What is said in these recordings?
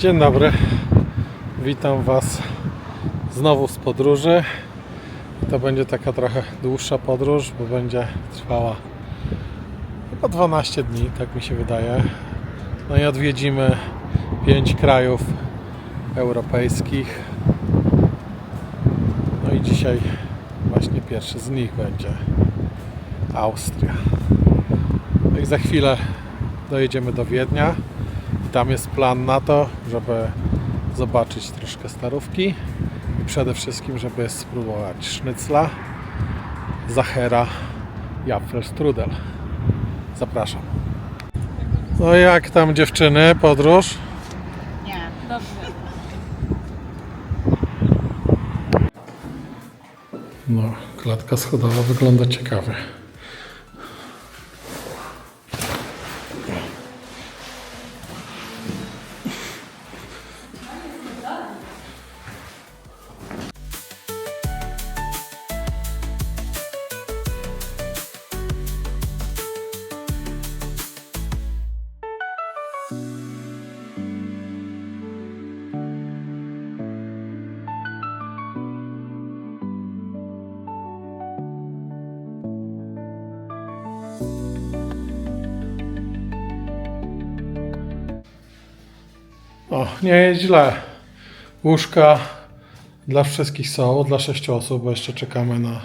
Dzień dobry. Witam Was znowu z podróży. To będzie taka trochę dłuższa podróż, bo będzie trwała chyba 12 dni, tak mi się wydaje. No i odwiedzimy 5 krajów europejskich. No i dzisiaj właśnie pierwszy z nich będzie Austria. No i za chwilę dojedziemy do Wiednia. Tam jest plan na to, żeby zobaczyć troszkę starówki i przede wszystkim, żeby spróbować sznycla, zachera i Apfelstrudel. Zapraszam. No jak tam dziewczyny, podróż? Nie, dobrze. No, klatka schodowa wygląda ciekawie. O, nie jest źle. Łóżka dla wszystkich są, dla sześciu osób, bo jeszcze czekamy na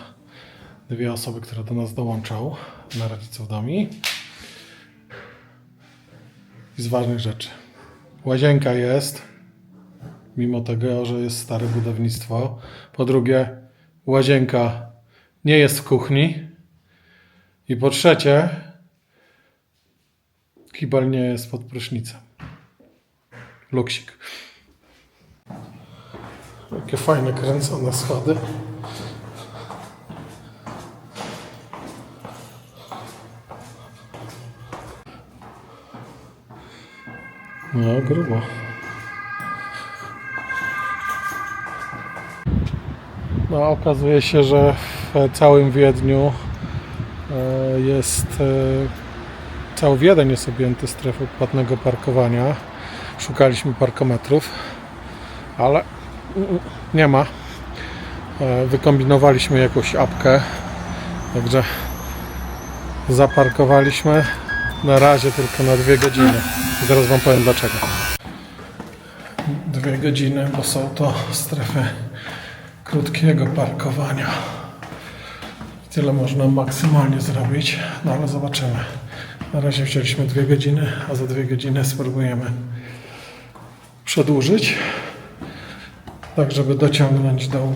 dwie osoby, które do nas dołączą, na rodziców domi. I z ważnych rzeczy. Łazienka jest, mimo tego, że jest stare budownictwo. Po drugie, łazienka nie jest w kuchni. I po trzecie, kibel nie jest pod prysznicem. Luksik. Jakie fajne kręcone schody. No, grubo. No, okazuje się, że w całym Wiedniu e, jest e, cały Wiedeń jest objęty strefą płatnego parkowania. Szukaliśmy parkometrów, ale nie ma. E, Wykombinowaliśmy jakąś apkę, także zaparkowaliśmy na razie tylko na dwie godziny. Zaraz Wam powiem dlaczego. Dwie godziny, bo są to strefy krótkiego parkowania. Tyle można maksymalnie zrobić, no ale zobaczymy. Na razie wzięliśmy dwie godziny, a za dwie godziny spróbujemy przedłużyć, tak żeby dociągnąć do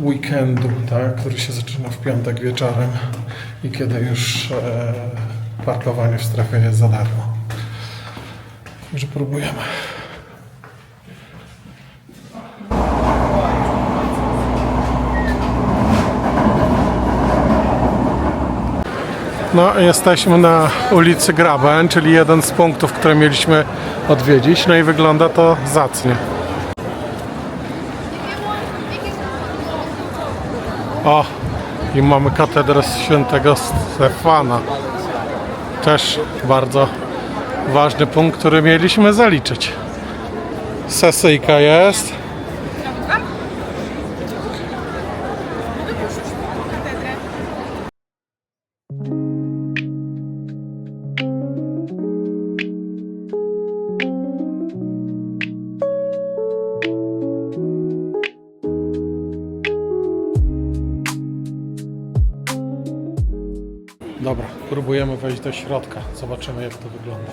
weekendu, tak, który się zaczyna w piątek wieczorem i kiedy już e, parkowanie w strefie jest za darmo. Także próbujemy. No, jesteśmy na ulicy Graben, czyli jeden z punktów, które mieliśmy odwiedzić. No i wygląda to zacnie. O, i mamy katedrę świętego Stefana. Też bardzo ważny punkt, który mieliśmy zaliczyć. Sesyjka jest. Próbujemy wejść do środka. Zobaczymy jak to wygląda.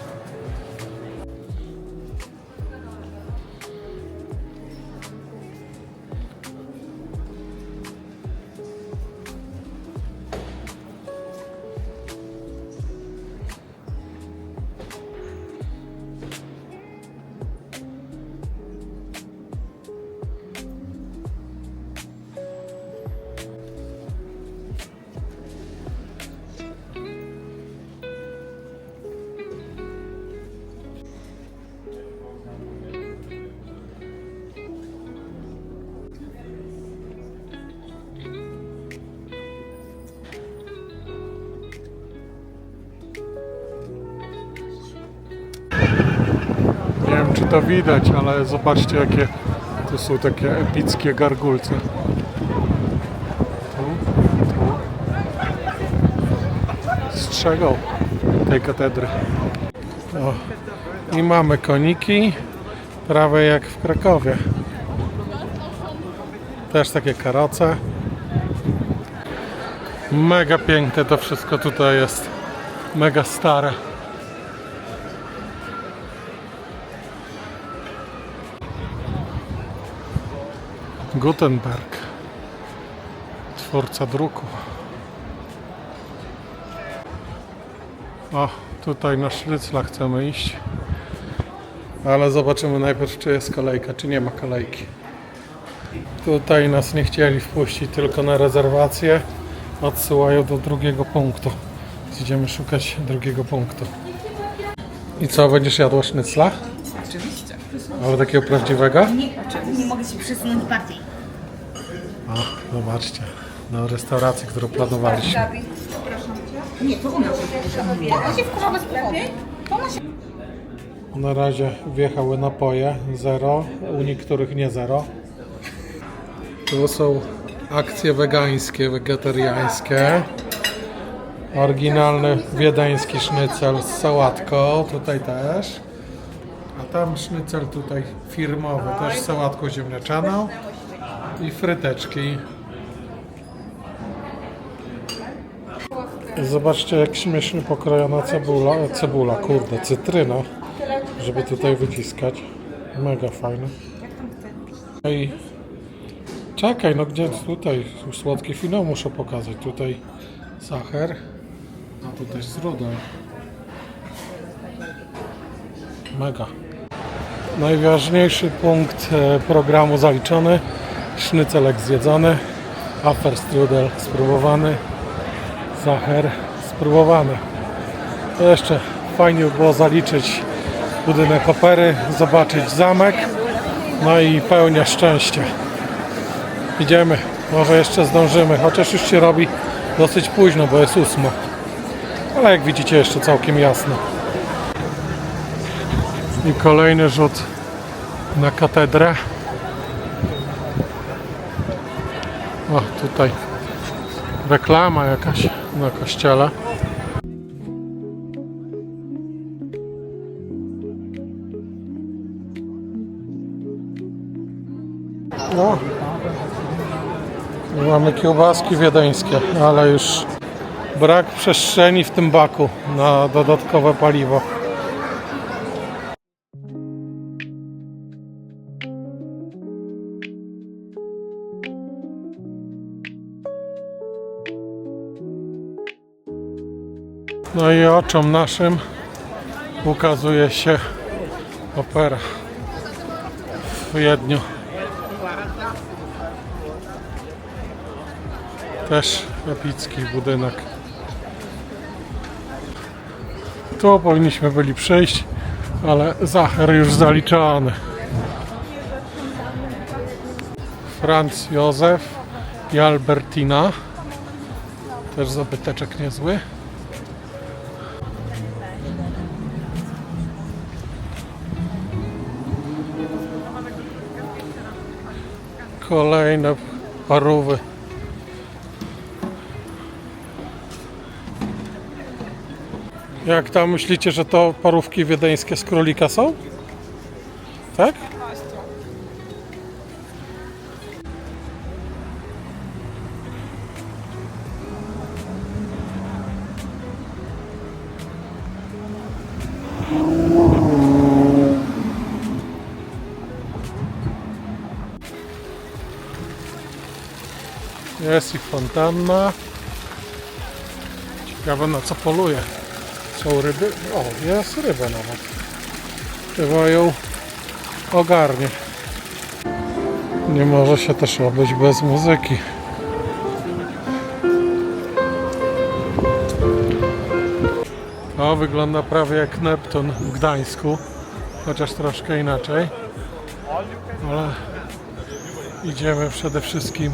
Czy to widać, ale zobaczcie jakie tu są takie epickie gargulce. Tu, tu. Strzegą tej katedry. O. I mamy koniki, prawie jak w Krakowie. Też takie karoce. Mega piękne to wszystko tutaj jest. Mega stare. Gutenberg. Twórca druku. O, tutaj na szlycla chcemy iść. Ale zobaczymy najpierw, czy jest kolejka, czy nie ma kolejki. Tutaj nas nie chcieli wpuścić tylko na rezerwację. Odsyłają do drugiego punktu. Idziemy szukać drugiego punktu. I co, będziesz jadła sznycla? Oczywiście. Ale takiego prawdziwego? Nie mogę się przesunąć bardziej. O, zobaczcie. Do restauracji, którą planowaliśmy. Nie, to u nas Ona się wkurza bez powodu. Ona się... Na razie wjechały napoje, zero, u niektórych nie zero. Tu są akcje wegańskie, wegetariańskie. Oryginalny wiedeński sznycel z sałatką, tutaj też. Tam sznycel tutaj firmowy, też sałatką ziemniaczaną i fryteczki. Zobaczcie jak śmiesznie pokrojona cebula, cebula, kurde, cytryna, żeby tutaj wyciskać. Mega fajne. I czekaj, no gdzie tutaj słodki finał muszę pokazać. Tutaj sacher, a tu też źródeł. Mega. Najważniejszy punkt e, programu zaliczony. Sznycelek zjedzony. Aferstrudel spróbowany. Sacher spróbowany. To jeszcze fajnie by było zaliczyć budynek opery, zobaczyć zamek, no i pełnia szczęścia. Idziemy, może jeszcze zdążymy, chociaż już się robi dosyć późno, bo jest ósmo. Ale jak widzicie jeszcze całkiem jasno. I kolejny rzut na katedrę. O, tutaj reklama jakaś na kościele. No. Mamy kiełbaski wiedeńskie, ale już brak przestrzeni w tym baku na dodatkowe paliwo. No i oczom naszym ukazuje się opera w Wiedniu. Też epicki budynek. Tu powinniśmy byli przyjść, ale Zacher już zaliczony. Franz Józef i Albertina. Też zabyteczek niezły. Kolejne parówy. Jak tam myślicie, że to parówki wiedeńskie z królika są? Tak? Jest i fontanna. Ciekawe na co poluje. Są ryby? O, jest ryba nawet. Chyba ją ogarnie. Nie może się też obyć bez muzyki. To wygląda prawie jak Neptun w Gdańsku, chociaż troszkę inaczej. Ale idziemy przede wszystkim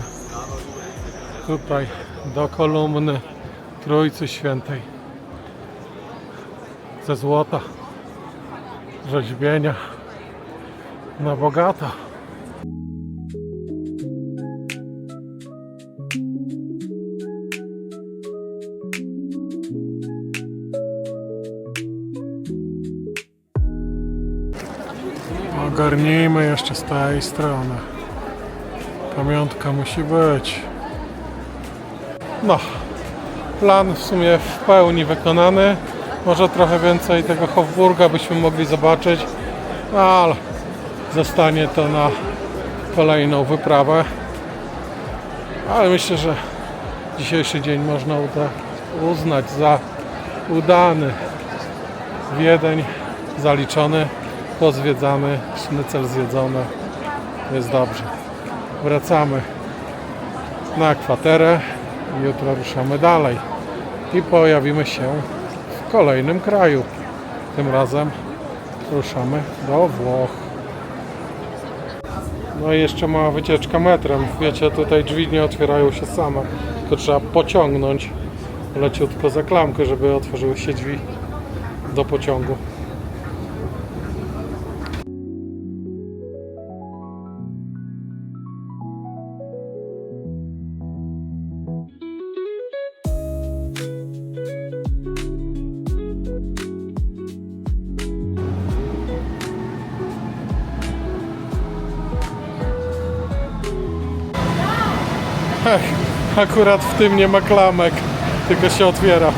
tutaj do kolumny Trójcy Świętej ze złota, rzeźbienia. Na bogato. Ogarnijmy jeszcze z tej strony. Pamiątka musi być. No, plan w sumie w pełni wykonany. Może trochę więcej tego Hofburga byśmy mogli zobaczyć, ale zostanie to na kolejną wyprawę. Ale myślę, że dzisiejszy dzień można uznać za udany. Wiedeń zaliczony, pozwiedzany, sznycel zjedzony. Jest dobrze. Wracamy na kwaterę. Jutro ruszamy dalej i pojawimy się w kolejnym kraju. Tym razem ruszamy do Włoch. No i jeszcze mała wycieczka metrem. Wiecie, tutaj drzwi nie otwierają się same, tylko trzeba pociągnąć leciutko za klamkę, żeby otworzyły się drzwi do pociągu. Akurat w tym nie ma klamek, tylko się otwiera.